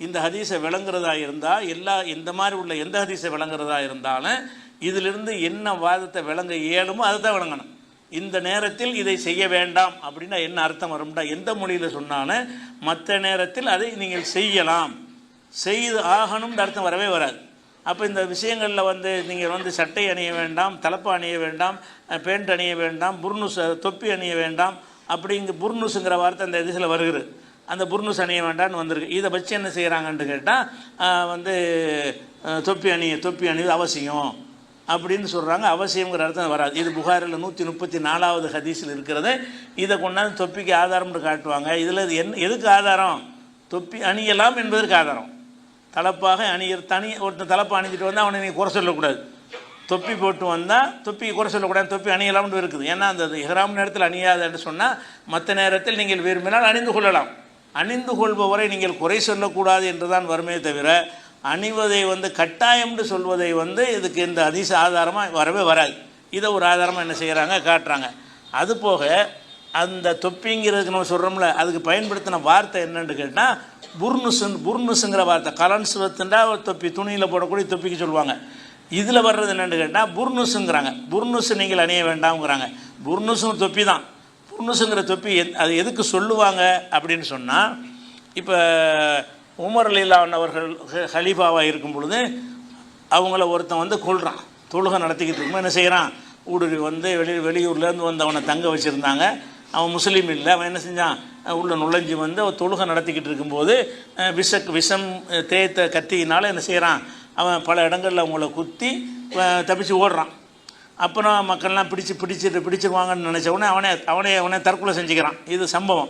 இந்த ஹதீஸை விளங்குறதா இருந்தால் எல்லா இந்த மாதிரி உள்ள எந்த ஹதீஸை விளங்குறதா இருந்தாலும் இதிலிருந்து என்ன வாதத்தை விளங்க இயலுமோ அதை தான் விளங்கணும். இந்த நேரத்தில் இதை செய்ய வேண்டாம் அப்படின்னா என்ன அர்த்தம் வரும்டா? எந்த மொழியில் சொன்னாலும் மற்ற நேரத்தில் அதை நீங்கள் செய்யலாம். செய்து ஆகணும்னு அர்த்தம் வரவே வராது. அப்போ இந்த விஷயங்களில் வந்து நீங்கள் வந்து சட்டை அணிய வேண்டாம் தலப்பு அணிய வேண்டாம் பேண்ட் அணிய வேண்டாம் புர்னுஸ் தொப்பி அணிய வேண்டாம் அப்படிங்க புர்னுஸுங்கிற வார்த்தை அந்த இதில் வருகிறது. அந்த புர்னுஸ் அணிய வேண்டாம்னு வந்திருக்கு. இதை வச்சு என்ன செய்கிறாங்கன்னு கேட்டால் வந்து தொப்பி அணிய தொப்பி அணிவது அவசியம். அப்படின்னு சொல்கிறாங்க அவசியங்கிற அர்த்தம் வராது. இது புகாரில் நூற்றி முப்பத்தி நாலாவது ஹதீஸில் இருக்கிறது. இதை கொண்டாந்து தொப்பிக்கு ஆதாரம்னு காட்டுவாங்க. இதில் இது என்ன எதுக்கு ஆதாரம்? தொப்பி அணியலாம் என்பதற்கு ஆதாரம். தலப்பாக அணியர் தனி ஒருத்தன் தலப்பை அணிஞ்சிட்டு வந்தால் அவனை நீ குறை சொல்லக்கூடாது. தொப்பி போட்டு வந்தால் தொப்பி குறை சொல்லக்கூடாது. தொப்பி அணியலாம்னு இருக்குது. ஏன்னா அந்த இஹ்ராம் நேரத்தில் அணியாதுன்னு சொன்னால் மற்ற நேரத்தில் நீங்கள் விரும்பினால் அணிந்து கொள்ளலாம். அணிந்து கொள்பவரை நீங்கள் குறை சொல்லக்கூடாது என்று தான் வருமே தவிர அணிவதை வந்து கட்டாயம்னு சொல்வதை வந்து இதுக்கு இந்த அதிச ஆதாரமாக வரவே வராது. இதை ஒரு ஆதாரமாக என்ன செய்கிறாங்க காட்டுறாங்க. அது போக அந்த தொப்பிங்கிறதுக்கு நம்ம சொல்கிறோம்ல அதுக்கு பயன்படுத்தின வார்த்தை என்னென்னு கேட்டால் புர்னுசுன் புர்னுசுங்கிற வார்த்தை. கலன்சுவத்துண்டா ஒரு தொப்பி துணியில் போடக்கூடிய தொப்பிக்கு சொல்லுவாங்க. இதில் வர்றது என்னென்னு கேட்டால் புர்னுசுங்கிறாங்க. புர்னுசு நீங்கள் அணிய வேண்டாம்ங்கிறாங்க. புர்னுசும் தொப்பி தான் புர்னுசுங்கிற தொப்பி எத்- அது எதுக்கு சொல்லுவாங்க அப்படின்னு சொன்னால் இப்போ உமர் அலிலான் அவர்கள் ஹ- ஹலீஃபாவாக இருக்கும் பொழுது அவங்கள ஒருத்தன் வந்து கொள்கிறான் தொழுகை நடத்திக்கிட்டு இருக்கும்போது என்ன செய்கிறான் ஊடுருவி வந்து வெளி வெளியூர்லேருந்து வந்து அவனை தங்க வச்சுருந்தாங்க. அவன் முஸ்லீம் இல்லை. அவன் என்ன செஞ்சான்? உள்ள நுழைஞ்சு வந்து அவன் தொழுகை நடத்திக்கிட்டு இருக்கும்போது விஷ விஷம் தேய்த்த கத்தியினால் என்ன செய்கிறான் அவன் பல இடங்களில் அவங்கள குத்தி தப்பிச்சு ஓடுறான். அப்புறம் மக்கள்லாம் பிடிச்சி பிடிச்சிட்டு பிடிச்சிருவாங்கன்னு நினச்ச உடனே அவனே அவனே அவனே தற்கொலை செஞ்சுக்கிறான். இது சம்பவம்.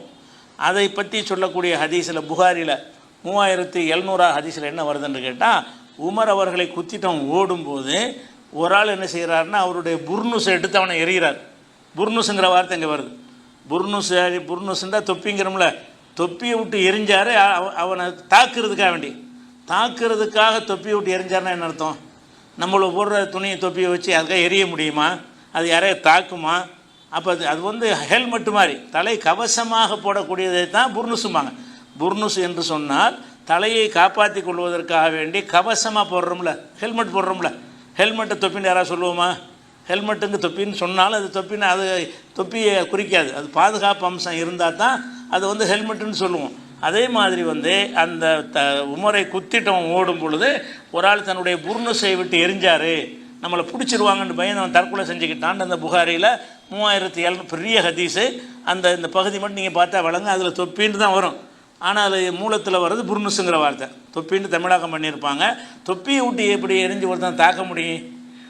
அதை பற்றி சொல்லக்கூடிய ஹதீஸில் புகாரியில் மூவாயிரத்தி எழுநூறா ஹதீஸில் என்ன வருதுன்னு கேட்டால் உமர் அவர்களை குத்திட்டவன் ஓடும்போது ஒரு ஆள் என்ன செய்கிறாருன்னா அவருடைய புர்னுஸை எடுத்து அவனை எறிகிறார். புர்னுஸுங்கிற வார்த்தை இங்கே வருது. புர்னுஸ் புர்னுஸ்ன்றா தொப்பிங்கிறோம்ல தொப்பியை விட்டு எரிஞ்சாரு அவ- அவனை தாக்குறதுக்காக வேண்டி. தாக்குறதுக்காக தொப்பியை விட்டு எரிஞ்சாருன்னா என்ன அர்த்தம்? நம்மளை போடுற துணியை தொப்பியை வச்சு அதுக்காக எரிய முடியுமா? அது யாரையும் தாக்குமா? அப்போ அது அது வந்து ஹெல்மெட்டு மாதிரி தலை கவசமாக போடக்கூடியதை தான் புர்னுசும்பாங்க. புர்னுஸ் என்று சொன்னால் தலையை காப்பாற்றி கொள்வதற்காக வேண்டி கவசமாக போடுறோம்ல ஹெல்மெட் போடுறோம்ல. ஹெல்மெட்டை தொப்பின்னு யாராவது சொல்லுவோமா? ஹெல்மெட்டுங்க தொப்பின்னு சொன்னாலும் அது தொப்பின்னு அது தொப்பியை குறிக்காது. அது பாதுகாப்பு அம்சம் இருந்தால் தான் அது வந்து ஹெல்மெட்டுன்னு சொல்லுவோம். அதே மாதிரி வந்து அந்த த உமரை குத்திட்டவன் ஓடும் பொழுது ஒரு ஆள் தன்னுடைய புர்னுசை விட்டு எரிஞ்சாரு நம்மளை பிடிச்சிருவாங்கன்னு பயந்து அவன் தற்கொலை செஞ்சுக்கிட்டான் அந்த புகாரியில் மூவாயிரத்தி எழுநூறு பெரிய ஹதீஸு. அந்த இந்த பகுதி மட்டும் நீங்கள் பார்த்தா வழங்க அதில் தொப்பின்னு தான் வரும். ஆனால் அது மூலத்தில் வர்றது புர்னுசுங்கிற வார்த்தை. தொப்பின்னு தமிழாக்கம் பண்ணியிருப்பாங்க. தொப்பியை விட்டு எப்படி எரிஞ்சு ஒருத்தன் தாக்க முடியும்?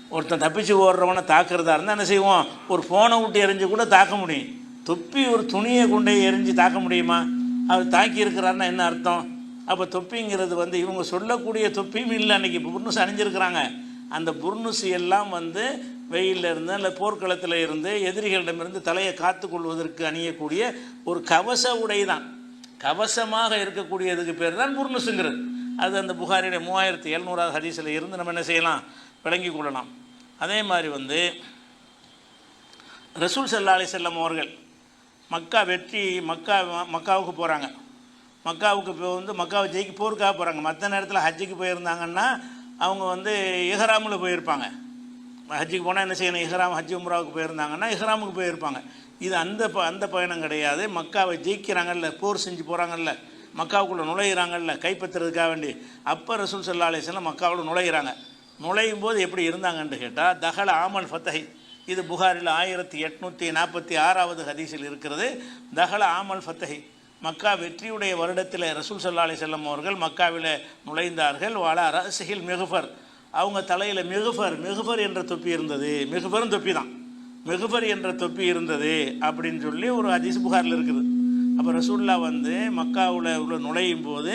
ஒருத்தன் தப்பிச்சு ஓடுறவனை தாக்குறதா இருந்தால் என்ன செய்வோம்? ஒரு ஃபோனை விட்டு எரிஞ்சு கூட தாக்க முடியும். தொப்பி ஒரு துணியை கொண்டே எரிஞ்சு தாக்க முடியுமா? அவர் தாக்கி இருக்கிறாருன்னா என்ன அர்த்தம்? அப்போ தொப்பிங்கிறது வந்து இவங்க சொல்லக்கூடிய தொப்பியும் இல்லை அன்றைக்கி புர்னுஸ் அணிஞ்சிருக்கிறாங்க. அந்த புர்னுஸ் எல்லாம் வந்து வெயிலில் இருந்து இல்லை போர்க்களத்தில் இருந்து எதிரிகளிடமிருந்து தலையை காத்துக்கொள்வதற்கு அணியக்கூடிய ஒரு கவச உடை தான் கவசமாக இருக்கக்கூடியதுக்கு பேர் தான் புர்னுஸுங்கிறது அது அந்த புகாரிയുടെ மூவாயிரத்தி எழுநூறாவது ஹதீஸில் இருந்து நம்ம என்ன செய்யலாம்? விளங்கி கொள்ளலாம். அதே மாதிரி வந்து ரசூல் சல்லா அலி செல்லம் அவர்கள் மக்கா வெற்றி மக்கா மக்காவுக்கு போகிறாங்க மக்காவுக்கு இப்போ வந்து மக்காவை ஜெயிக்க போருக்காக போகிறாங்க மற்ற நேரத்தில் ஹஜ்ஜுக்கு போயிருந்தாங்கன்னா அவங்க வந்து இஹராமில் போயிருப்பாங்க. ஹஜ்ஜுக்கு போனால் என்ன செய்யணும்? இஹ்ராம் ஹஜ் உம்ராவுக்கு போயிருந்தாங்கன்னா இஹ்ராமுக்கு போயிருப்பாங்க. இது அந்த ப அந்த பயணம் கிடையாது. மக்காவை ஜெயிக்கிறாங்கல்ல போர் செஞ்சு போகிறாங்கல்ல மக்காவுக்குள்ளே நுழையிறாங்கல்ல கைப்பற்றுறதுக்காக வேண்டி. அப்போ ரசூல் சல்லா அலிஸ்லாம் மக்காவில் நுழையிறாங்க. நுழையும் போது எப்படி இருந்தாங்கன்னு கேட்டால் தஹல ஆமல் ஃபத்தஹி. இது புகாரில் ஆயிரத்தி எட்நூற்றி நாற்பத்தி ஆறாவது ஹதீஸில் இருக்கிறது. தஹல ஆமல் ஃபத்தஹி. மக்கா வெற்றியுடைய வருடத்தில் ரசூல் சல்லா அலி செல்லம் அவர்கள் மக்காவில் நுழைந்தார்கள். வாழ ரசிகில் மிகுஃபர். அவங்க தலையில் மிகுஃபர் மிகுஃபர் என்ற தொப்பி இருந்தது. மிகுஃபரும் தொப்பி தான் மிகுஃபர் என்ற தொப்பி இருந்தது அப்படின்னு சொல்லி ஒரு ஹதீஸ் புகாரில் இருக்குது. அப்போ ரசூல்லா வந்து மக்காவில் உள்ள நுழையும் போது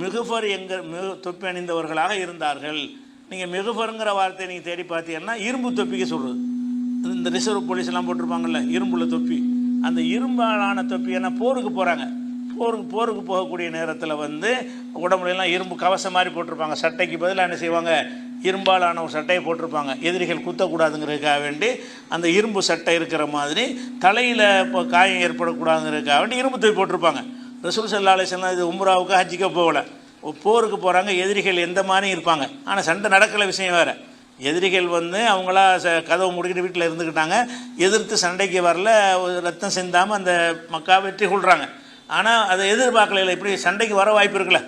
மிகுஃபர் எங்க மிகு தொப்பி அணிந்தவர்களாக இருந்தார்கள். நீங்கள் மிகுஃபருங்கிற வார்த்தையை நீங்கள் தேடி பார்த்தீங்கன்னா இரும்பு தொப்பிக்கு சொல்கிறது இந்த ரிசர்வ் போலீஸ்லாம் போட்டிருப்பாங்கல்ல இரும்புல தொப்பி. அந்த இரும்பாலான தொப்பி என்ன போருக்கு போகிறாங்க போருக்கு போருக்கு போகக்கூடிய நேரத்தில் வந்து உடம்புல எல்லாம் இரும்பு கவசம் மாதிரி போட்டிருப்பாங்க. சட்டைக்கு பதிலாக என்ன செய்வாங்க? இரும்பாலான ஒரு சட்டையை போட்டிருப்பாங்க. எதிரிகள் குத்தக்கூடாதுங்கிறதுக்காக வேண்டி அந்த இரும்பு சட்டை இருக்கிற மாதிரி தலையில் இப்போ காயம் ஏற்படக்கூடாதுங்கிறதுக்காக வேண்டி இரும்பு தூய் போட்டிருப்பாங்க. ரசூல் சல்லா அலிஸ்லாம் இது உம்ராவுக்கு ஹஜ்ஜிக்க போகல. போருக்கு போகிறாங்க எதிரிகள் எந்த மாதிரியும் இருப்பாங்க. ஆனால் சண்டை நடக்கிற விஷயம் வேறு. எதிரிகள் வந்து அவங்களா ச கதவை முடிக்கிட்டு வீட்டில் இருந்துக்கிட்டாங்க எதிர்த்து சண்டைக்கு வரல ஒரு ரத்தம் சிந்தாமல் அந்த மக்கா வெற்றி கொள்கிறாங்க ஆனால் அதை எதிர்பார்க்கல இப்படி சண்டைக்கு வர வாய்ப்பு இருக்குல்ல?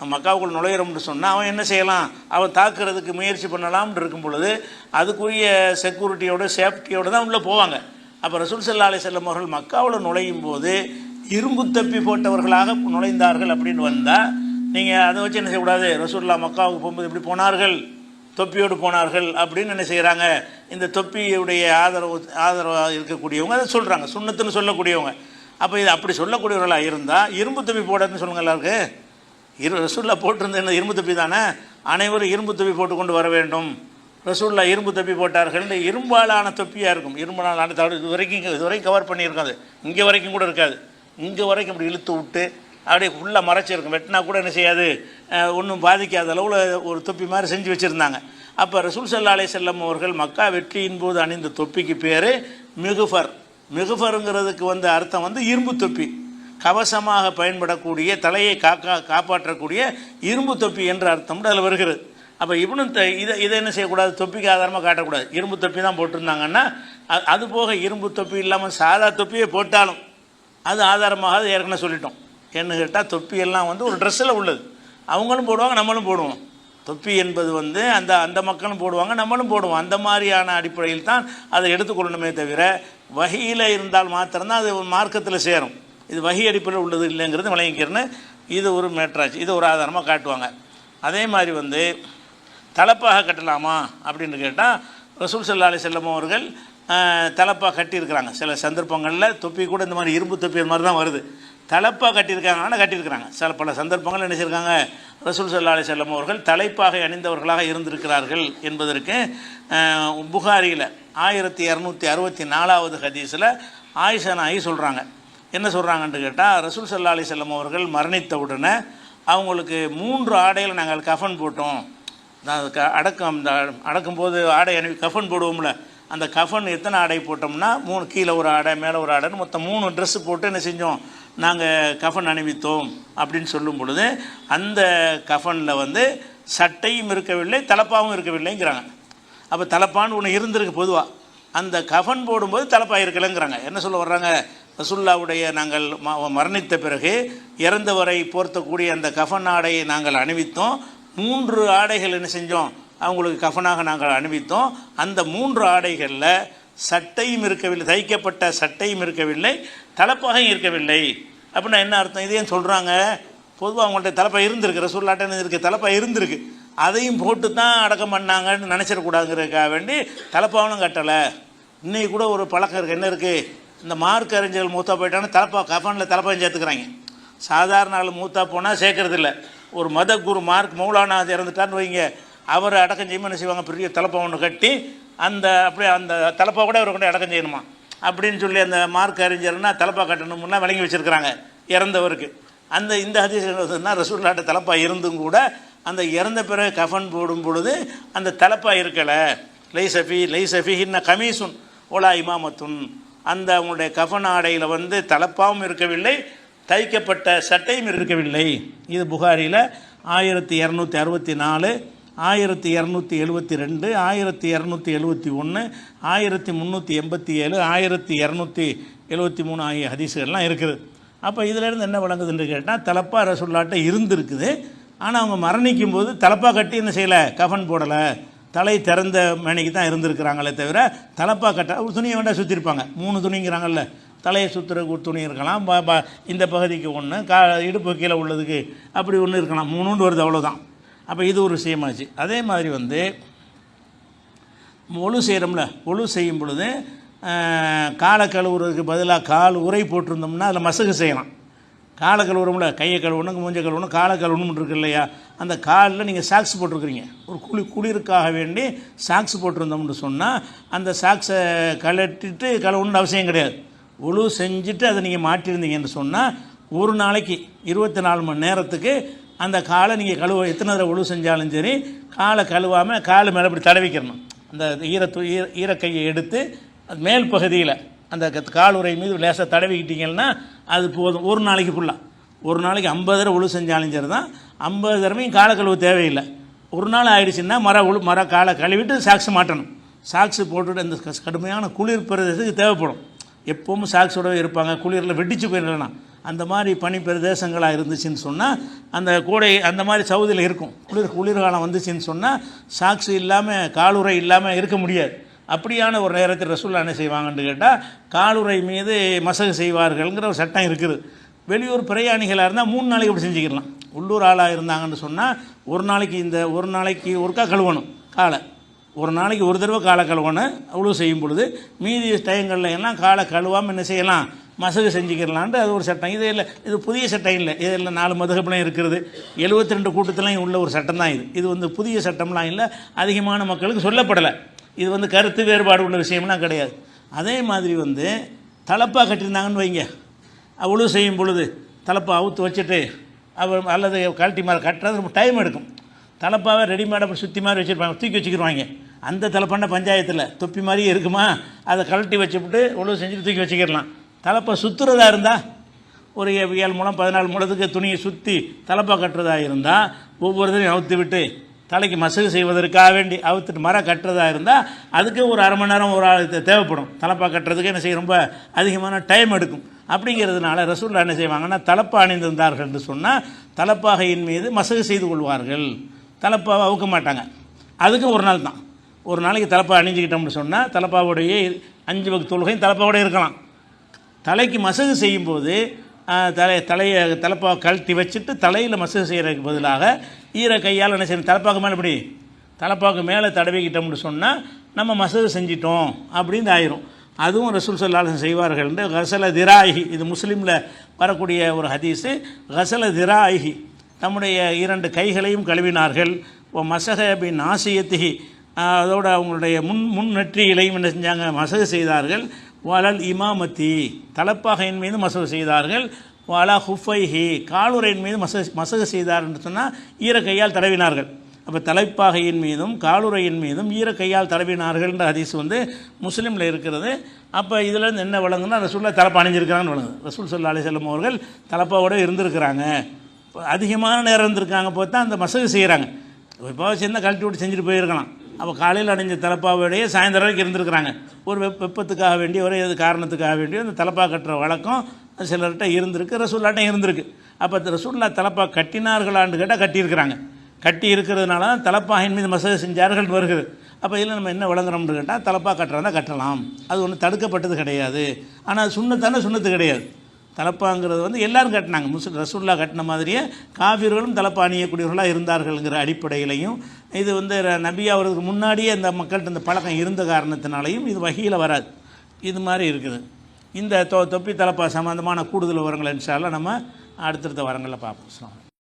மக்காவுக்குள் நுழையிறோம்னு சொன்னால் அவன் என்ன செய்யலாம்? அவன் தாக்குறதுக்கு முயற்சி பண்ணலாம்னு இருக்கும் பொழுது அதுக்குரிய செக்யூரிட்டியோட சேஃப்டியோடு தான் உள்ளே போவாங்க. அப்போ ரசூல் சல்லா அலி செல்லம் அவர்கள் மக்காவில் நுழையும் போது இரும்பு தப்பி போட்டவர்களாக நுழைந்தார்கள் அப்படின்னு வந்தால் நீங்கள் அதை வச்சு என்ன செய்யக்கூடாது? ரசூல்லா மக்காவுக்கு போகும்போது இப்படி போனார்கள் தொப்பியோடு போனார்கள் அப்படின்னு என்ன செய்கிறாங்க இந்த தொப்பியுடைய ஆதரவு ஆதரவாக இருக்கக்கூடியவங்க அதை சொல்கிறாங்க சுண்ணத்துன்னு சொல்லக்கூடியவங்க. அப்போ இது அப்படி சொல்லக்கூடியவர்களாக இருந்தால் இரும்பு தொப்பி போடன்னு சொல்லுங்கள் எல்லாருக்கு இரு ரசூல்லா போட்டிருந்த என்ன இரும்பு தப்பி தானே? அனைவரும் இரும்பு தொப்பி போட்டுக்கொண்டு வர வேண்டும். ரசூல்லா இரும்பு தொப்பி போட்டார்கள். இரும்பாலான தொப்பியாக இருக்கும். இரும்பாலான தவிர இது வரைக்கும் இது வரைக்கும் கவர் பண்ணியிருக்காது. இங்கே வரைக்கும் கூட இருக்காது. இங்கே வரைக்கும் இப்படி இழுத்து விட்டு அப்படியே ஃபுல்லாக மறைச்சிருக்கும். வெட்டினா கூட என்ன செய்யாது? ஒன்றும் பாதிக்காத அளவில் ஒரு தொப்பி மாதிரி செஞ்சு வச்சுருந்தாங்க. அப்போ ரசூல் சல்லா அலே செல்லம் அவர்கள் மக்கா வெற்றியின் போது அணிந்த தொப்பிக்கு பேர் மிகுஃபர். மிகுஃபருங்கிறதுக்கு வந்த அர்த்தம் வந்து இரும்பு தொப்பி. கவசமாக பயன்படக்கூடிய தலையை காக்கா காப்பாற்றக்கூடிய இரும்பு தொப்பி என்ற அர்த்தம் அதில் வருகிறது. அப்போ இவனும் த- இதை இதை என்ன செய்யக்கூடாது? தொப்பிக்கு ஆதாரமாக காட்டக்கூடாது. இரும்பு தொப்பி தான் போட்டிருந்தாங்கன்னா அது போக இரும்பு தொப்பி இல்லாமல் சாதா தொப்பியை போட்டாலும் அது ஆதாரமாக அது ஏற்கனவே சொல்லிட்டோம். என்ன கேட்டால் தொப்பி எல்லாம் வந்து ஒரு ட்ரெஸ்ஸில் உள்ளது. அவங்களும் போடுவாங்க நம்மளும் போடுவோம். தொப்பி என்பது வந்து அந்த அந்த மக்களும் போடுவாங்க நம்மளும் போடுவோம். அந்த மாதிரியான அடிப்படையில் தான் அதை எடுத்துக்கொள்ளணுமே தவிர வகையில் இருந்தால் மாத்திரம்தான் அது மார்க்கத்தில் சேரும். இது வகி அடிப்படையில் உள்ளது இல்லைங்கிறது விளங்கிக்கிறேன்னு இது ஒரு மேட்ராச்சு இது ஒரு ஆதாரமாக காட்டுவாங்க. அதே மாதிரி வந்து தலப்பாக கட்டலாமா அப்படின்னு கேட்டால் ரசூல் சல்லா அலி செல்லம் அவர்கள் தலைப்பாக கட்டியிருக்கிறாங்க. சில சந்தர்ப்பங்களில் தொப்பி கூட இந்த மாதிரி இரும்பு தொப்பி மாதிரி தான் வருது. தலைப்பாக கட்டியிருக்காங்க ஆனால் கட்டியிருக்கிறாங்க. சில பல சந்தர்ப்பங்கள் நினச்சிருக்காங்க ரசூல் சல்லா அலி செல்லம் அவர்கள் தலைப்பாக அணிந்தவர்களாக இருந்திருக்கிறார்கள் என்பதற்கு புகாரியில் ஆயிரத்தி இரநூத்தி அறுபத்தி நாலாவது ஹதீஸில் ஆயிஷா சொல்கிறாங்க என்ன சொல்கிறாங்கன்னு கேட்டால் ரசூல் சல்லா அலி செல்லம் அவர்கள் மரணித்த உடனே அவங்களுக்கு மூன்று ஆடையில் நாங்கள் கஃன் போட்டோம். நான் க அடக்கம் இந்த அடக்கும்போது ஆடை அணி கஃன் போடுவோம்ல அந்த கஃன் எத்தனை ஆடை போட்டோம்னா மூணு கீழே ஒரு ஆடை மேலே ஒரு ஆடைன்னு மொத்தம் மூணு ட்ரெஸ்ஸு போட்டு என்ன செஞ்சோம் நாங்கள் கஃன் அணிவித்தோம் அப்படின்னு சொல்லும் பொழுது அந்த கஃனில் வந்து சட்டையும் இருக்கவில்லை தலப்பாவும் இருக்கவில்லைங்கிறாங்க. அப்போ தலப்பான்னு ஒன்று இருந்திருக்கு பொதுவாக அந்த கஃன் போடும்போது தலப்பாக இருக்கலைங்கிறாங்க. என்ன சொல்ல வர்றாங்க? ரசுல்லாவுடைய நாங்கள் ம- மரணித்த பிறகு இறந்தவரை போர்த்தக்கூடிய அந்த கஃன் ஆடையை நாங்கள் அணிவித்தோம். மூன்று ஆடைகள் என்ன செஞ்சோம்? அவங்களுக்கு கஃனாக நாங்கள் அணிவித்தோம். அந்த மூன்று ஆடைகளில் சட்டையும் இருக்கவில்லை தைக்கப்பட்ட சட்டையும் இருக்கவில்லை தலப்பாகவும் இருக்கவில்லை. அப்படின்னா என்ன அர்த்தம்? இதையும் சொல்கிறாங்க பொதுவாக அவங்கள்ட்ட தலப்பா இருந்திருக்கு. ரசூல்லாட்டன் இருக்குது தலப்பா இருந்திருக்கு. அதையும் போட்டு தான் அடக்கம் பண்ணாங்கன்னு நினச்சிடக்கூடாதுங்கிறதுக்காக வேண்டி தலப்பாவனும் கட்டலை. இன்றைக்கி கூட ஒரு பழக்கம் இருக்குது என்ன இருக்குது இந்த மார்க் அறிஞர்கள் மூத்தா போயிட்டாங்கன்னா தலப்பா கஃபனில் தலப்பாயும் சேர்த்துக்கிறாங்க சாதாரண ஆள் மூத்தா போனால் சேர்க்கறது ஒரு மத குரு மார்க் மௌலானா இறந்துட்டான்னு வைங்க. அவர் அடக்கம் செய்யும்போது என்ன செய்வாங்க? பெரிய தலைப்பா ஒன்று கட்டி அந்த அப்படியே அந்த தலப்பா கூட அவர் கொண்டு அடக்கம் செய்யணுமா? அப்படின்னு சொல்லி அந்த மார்க் அறிஞர்னா தலப்பா கட்டணும்னா விளங்கி வச்சுருக்கிறாங்க இறந்தவருக்கு. அந்த இந்த ஹதீஸ்னா ரசூல்லாட்ட தலப்பா இருந்தும் கூட அந்த இறந்த பிறகு கஃபன் போடும் பொழுது அந்த தலப்பா இருக்கலை. லை சஃபி லை சஃபிஹின்ன கமீசுன் ஓலா இமாமத்துன். அந்த அவங்களுடைய கஃன் ஆடையில் வந்து தலப்பாவும் இருக்கவில்லை தைக்கப்பட்ட சட்டையும் இருக்கவில்லை. இது புகாரியில் ஆயிரத்தி இரநூத்தி அறுபத்தி நாலு ஆயிரத்தி இரநூத்தி எழுபத்தி ரெண்டு ஆயிரத்தி இரநூத்தி எழுபத்தி ஒன்று ஆயிரத்தி முந்நூற்றி எண்பத்தி ஏழு ஆயிரத்தி இரநூத்தி எழுபத்தி மூணு ஆகிய ஹதீஸுகள்லாம் இருக்குது. அப்போ இதிலேருந்து என்ன விளங்குதுன்னு கேட்டால் தலப்பா ரசுல்லாட்ட இருந்திருக்குது. ஆனால் அவங்க மரணிக்கும் போது தலப்பா கட்டி என்ன செய்யலை? கஃன் போடலை. தலை திறந்த மேனைக்கு தான் இருந்திருக்கிறாங்களே தவிர தலைப்பா கட்ட ஒரு துணியை வேண்டாம் சுற்றிருப்பாங்க மூணு துணிங்கிறாங்கல்ல தலையை சுற்றுற ஒரு துணி இருக்கலாம் ப- ப- இந்த பகுதிக்கு ஒன்று கா இடுப்பு கீழே உள்ளதுக்கு அப்படி ஒன்று இருக்கலாம். மூணுண்டு வருது அவ்வளோதான் அப்போ இது ஒரு விஷயமாச்சு. அதே மாதிரி வந்து ஒழு செய்கிறோம்ல ஒழு செய்யும் பொழுது காலை கழுவுறதுக்கு பதிலாக கால் உரை போட்டிருந்தோம்னா அதில் மசகு செய்யலாம். காலை கழுவுறோம்ல கையை கழுவணும் மூஞ்ச கழுவணும் காலை கழுவணும் இருக்கு இல்லையா? அந்த காலில் நீங்கள் சாக்ஸ் போட்டிருக்கிறீங்க. ஒரு குளி குளிருக்காக வேண்டி சாக்ஸ் போட்டிருந்தோம்னு சொன்னால் அந்த சாக்ஸை கலட்டிட்டு கழுவணும்னு அவசியம் கிடையாது. ஒழு செஞ்சுட்டு அதை நீங்கள் மாட்டியிருந்தீங்கன்னு சொன்னால் ஒரு நாளைக்கு இருபத்தி நாலு மணி நேரத்துக்கு அந்த காலை நீங்கள் கழுவ எத்தனை தடவை ஒழு செஞ்சாலும் சரி காலை கழுவாமல் காலை மேலே இப்படி தடவிக்கிறணும் அந்த ஈரத்து ஈர ஈரக்கையை எடுத்து அது மேல் பகுதியில் அந்த க- காலுறை மீது லேசாக தடவிக்கிட்டீங்கன்னா அது போதும். ஒரு நாளைக்கு ஃபுல்லாக ஒரு நாளைக்கு ஐம்பது தடவை உழு செஞ்சாலும் சரி தான் ஐம்பது தடவையும் காலக்கழுவு தேவையில்லை. ஒரு நாள் ஆயிடுச்சுன்னா மர உழு மர காலை கழுவிட்டு சாக்ஸ் மாட்டணும். சாக்ஸ் போட்டுட்டு அந்த கடுமையான குளிர் பிரதேசத்துக்கு தேவைப்படும். எப்பவும் சாக்ஸோடவே இருப்பாங்க. குளிரில் வெடிச்சு போயிடலாம். அந்த மாதிரி பனி பிரதேசங்களாக இருந்துச்சுன்னு சொன்னால் அந்த கூடை அந்த மாதிரி சவுதியில் இருக்கும். குளிர் குளிர்காலம் வந்துச்சுன்னு சொன்னால் சாக்ஸ் இல்லாமல் காலுறை இல்லாமல் இருக்க முடியாது. அப்படியான ஒரு நேரத்தில் ரசூல்லா என்ன செய்வாங்கன்னு கேட்டால் காலுரை மீது மசகு செய்வார்கள்ங்கிற ஒரு சட்டம் இருக்குது. வெளியூர் பிரயாணிகளாக இருந்தால் மூணு நாளைக்கு இப்படி செஞ்சுக்கலாம் உள்ளூர் ஆளாக இருந்தாங்கன்னு சொன்னால் ஒரு நாளைக்கு இந்த ஒரு நாளைக்கு ஒருக்கா கழுவணும் காலை. ஒரு நாளைக்கு ஒரு தடவை காலை கழுவணும் அவ்வளோ செய்யும் பொழுது மீதி டைங்களில் எல்லாம் காலை கழுவாமல் என்ன செய்யலாம்? மசகு செஞ்சுக்கிறலான்ட்டு அது ஒரு சட்டம். இது இல்லை இது புதிய சட்டம் இல்லை. இதில் நாலு மதுகப்பெல்லாம் இருக்கிறது 72 ரெண்டு கூட்டத்துலையும் உள்ள ஒரு சட்டம் தான் இது. இது வந்து புதிய சட்டம்லாம் இல்லை அதிகமான மக்களுக்கு சொல்லப்படலை. இது வந்து கருத்து வேறுபாடு உள்ள விஷயம்லாம் கிடையாது. அதே மாதிரி வந்து தலப்பாக கட்டியிருந்தாங்கன்னு வைங்க. அவ்வளோ செய்யும் பொழுது தலப்பை அவுத்து வச்சுட்டு அவர் அல்லது கழட்டி மாதிரி கட்டுறது ரொம்ப டைம் எடுக்கும். தலப்பாவை ரெடிமேடாக அப்படி சுற்றி மாதிரி வச்சுருப்பாங்க. தூக்கி வச்சுக்கிடுவாங்க அந்த தலப்பாண்ட பஞ்சாயத்தில் தொப்பி மாதிரியே இருக்குமா? அதை கழட்டி வச்சுவிட்டு உழவு செஞ்சுட்டு தூக்கி வச்சுக்கிடலாம். தலப்பை சுற்றுறதா இருந்தால் ஒரு ஏ- ஏழு மூலம் பதினாலு மூலத்துக்கு துணியை சுற்றி தலைப்பா கட்டுறதா இருந்தால் ஒவ்வொருத்தரையும் அவுத்து விட்டு தலைக்கு மசகு செய்வதற்காக வேண்டி அவுத்துட்டு மரம் கட்டுறதா இருந்தால் அதுக்கு ஒரு அரை மணி நேரம் ஒரு ஆள் தேவைப்படும். தலப்பா கட்டுறதுக்கு என்ன செய்ய ரொம்ப அதிகமான டைம் எடுக்கும். அப்படிங்கிறதுனால ரசூல்லா என்ன செய்வாங்கன்னா தலப்பா அணிந்திருந்தார்கள் என்று சொன்னால் தலப்பாகையின் மீது மசகு செய்து கொள்வார்கள். தலப்பாவை அவுக்க மாட்டாங்க. அதுக்கும் ஒரு நாள் தான். ஒரு நாளைக்கு தலப்பா அணிஞ்சிக்கிட்டோம்னு சொன்னால் தலப்பாவுடைய அஞ்சு வகை தொழுகையும் தலப்பாவோட இருக்கலாம். தலைக்கு மசகு செய்யும்போது தலை தலையை தலப்பா கழட்டி வச்சுட்டு தலையில் மசகு செய்கிறதுக்கு பதிலாக ஈர கையால் என்ன செய்யணும்? தலைப்பாக்கு மேலே இப்படி தலைப்பாக்கு மேலே தடவிக்கிட்டோம்னு சொன்னால் நம்ம மசகு செஞ்சிட்டோம் அப்படின்னு ஆயிரும். அதுவும் ரசூல் சல்லாஹ் செய்வார்கள். என்று கசல திராயி இது முஸ்லீமில் வரக்கூடிய ஒரு ஹதீஸு கசல திராயி தம்முடைய இரண்டு கைகளையும் கழுவினார்கள். ஓ மசக பின் ஆசியத்திகி அதோட அவங்களுடைய முன் முன் நெற்றியிலையும் என்ன செஞ்சாங்க? மசகு செய்தார்கள். வலல் இமாமத்தி தலப்பாகையின் மீது மசகு செய்தார்கள். வலா ஹுஃபைஹி காலுரையின் மீது மசகு மசகு செய்தார் என்று சொன்னால் ஈர கையால் தடவினார்கள். அப்போ தலைப்பாகையின் மீதும் காலுரையின் மீதும் ஈர கையால் தடவினார்கள்ன்ற ஹதீஸ் வந்து முஸ்லீமில் இருக்கிறது. அப்போ இதிலேருந்து என்ன விளங்குன்னா ரசூல்லா தலப்பா அணிஞ்சிருக்கிறாங்கன்னு விளங்குது. ரசூல் சல்லா அலிசல்லம் அவர்கள் தலப்பாவோட இருந்திருக்கிறாங்க. அதிகமான நேரம் இருந்திருக்காங்க பார்த்தா அந்த மசகு செய்கிறாங்க இப்போ சேர்ந்தால் கழட்டி விட்டு செஞ்சுட்டு போயிருக்கலாம். அப்போ காலையில் அடைஞ்ச தலப்பாவோடையே சாயந்தரம் வரைக்கும் இருந்திருக்கிறாங்க. ஒரு வெப்ப வெப்பத்துக்காக வேண்டிய ஒரு இது காரணத்துக்காக வேண்டிய அந்த தலப்பா கட்டுற வழக்கம் சிலர்கிட்ட இருந்திருக்கு ரசூல்லாட்ட இருந்திருக்கு. அப்போ ரசூல்லா தலப்பா கட்டினார்களான்னு கேட்டால் கட்டியிருக்கிறாங்க. கட்டி இருக்கிறதுனால தான் தலப்பாகின் மீது மசதி செஞ்சார்கள் வருகிறது. அப்போ இதில் நம்ம என்ன விளங்குறோம்னு கேட்டால் தலப்பா கட்டுறதா கட்டலாம். அது ஒன்றும் தடுக்கப்பட்டது கிடையாது. ஆனால் சுண்ணத்தானே சுண்ணத்து கிடையாது. தலப்பாங்கிறது வந்து எல்லாரும் கட்டினாங்க. முஸ்லிம் ரசூல்லா கட்டின மாதிரியே காவிர்களும் தலப்பா அணியக்கூடியவர்களாக இருந்தார்கள்ங்கிற அடிப்படையிலையும் இது வந்து ர- நபி அவர்களுக்கு முன்னாடியே இந்த மக்கள்கிட்ட இந்த பழக்கம் இருந்த காரணத்தினாலையும் இது வகையில் வராது. இது மாதிரி இருக்குது. இந்த தொ தொப்பி தலைப்பா சம்மந்தமான கூடுதல் விவரங்கள் என்றால் நம்ம அடுத்தடுத்த வரங்களில் பார்ப்போம். அஸ்ஸலாமு